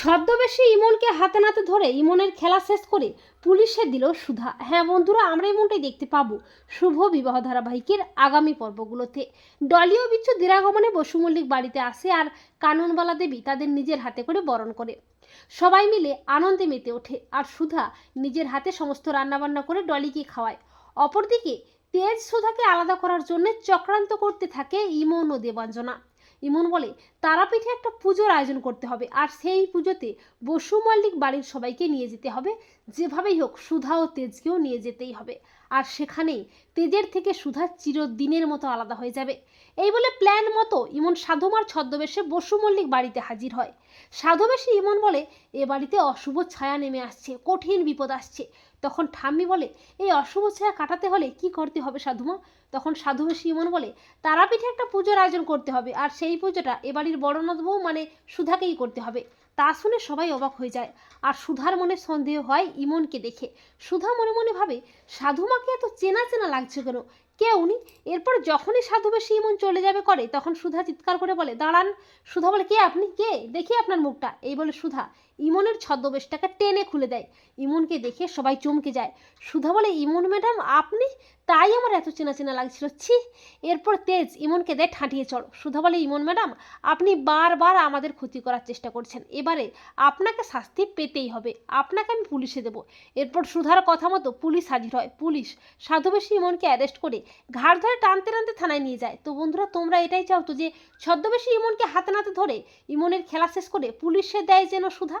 ছদ্মবেশী ইমনকে হাতে নাতে ধরে ইমনের খেলা শেষ করে পুলিশে দিল সুধা। হ্যাঁ বন্ধুরা, আমরা এমনটাই দেখতে পাবো শুভ বিবাহ ধারাবাহিকের আগামী পর্বগুলোতে। দলীয় বিচ্ছু দিরাগমনে বসু মল্লিক বাড়িতে আসে আর কাননবালা দেবী তাদের নিজের হাতে করে বরণ করে। সবাই মিলে আনন্দে মেতে ওঠে আর সুধা নিজের হাতে সমস্ত রান্নাবান্না করে ডলিকে খাওয়ায়। অপরদিকে তেজ সুধাকে আলাদা করার জন্য চক্রান্ত করতে থাকে ইমন ও দেবাঞ্জনা। ইমন বলে, তারাপীঠে একটা পুজোর আয়োজন করতে হবে আর সেই পুজোতে বসু মল্লিক বাড়ির সবাইকে নিয়ে যেতে হবে। যেভাবেই হোক, সুধা ও তেজকেও নিয়ে যেতেই হবে। আর সেখানেই তেজের থেকে সুধা চিরদিনের মতো আলাদা হয়ে যাবে। এই বলে প্ল্যান মতো ইমন সাধুমার ছদ্মবেশে বসু মল্লিক বাড়িতে হাজির হয়। সাধুবেশে ইমন বলে, এ বাড়িতে অশুভ ছায়া নেমে আসছে, কঠিন বিপদ আসছে। তখন ঠাম্মি বলে, এই অশুভ ছায়া কাটাতে হলে কি করতে হবে সাধুমা? তখন সাধুবেশী ইমন বলে, তারাপীঠে একটা পুজোর আয়োজন করতে হবে, আর সেই পুজোটা এবাড়ির বড়নাথ বউ মানে সুধাকেই করতে হবে। তা শুনে সবাই অবাক হয়ে যায়। আর সুধার মনে সন্দেহ হয় ইমনকে দেখে। সুধা মনে মনে ভাবে, সাধু মাকে এত চেনা চেনা লাগছে কেন? কে উনি? এরপর যখনই সাধু বেশি ইমন চলে যাবে করে, তখন সুধা চিৎকার করে বলে, দাঁড়ান। সুধা বলে, কে আপনি? কে? দেখি আপনার মুখটা। এই বলে সুধা ইমনের ছদ্মবেশটাকে টেনে খুলে দেয়। ইমনকে দেখে সবাই চমকে যায়। সুধা বলে, ইমন ম্যাডাম, আপনি? তাই আমার এত চেনা চেনা লাগছিল। ছি! এরপর তেজ ইমনকে দেয় ঠাঁটিয়ে চড়। সুধা বলে, ইমন ম্যাডাম, আপনি বারবার আমাদের ক্ষতি করার চেষ্টা করছেন। এবারে আপনাকে শাস্তি পেতেই হবে। আপনাকে আমি পুলিশে দেবো। এরপর সুধার কথা মতো পুলিশ হাজির হয়। পুলিশ সাধুবেশী ইমনকে অ্যারেস্ট করে ঘাড় ধরে টানতে টানতে থানায় নিয়ে যায়। তো বন্ধুরা, তোমরা এটাই চাও তো যে, ছদ্মবেশী ইমনকে হাতে নাতে ধরে ইমনের খেলা শেষ করে পুলিশে দেয় যেন সুধা?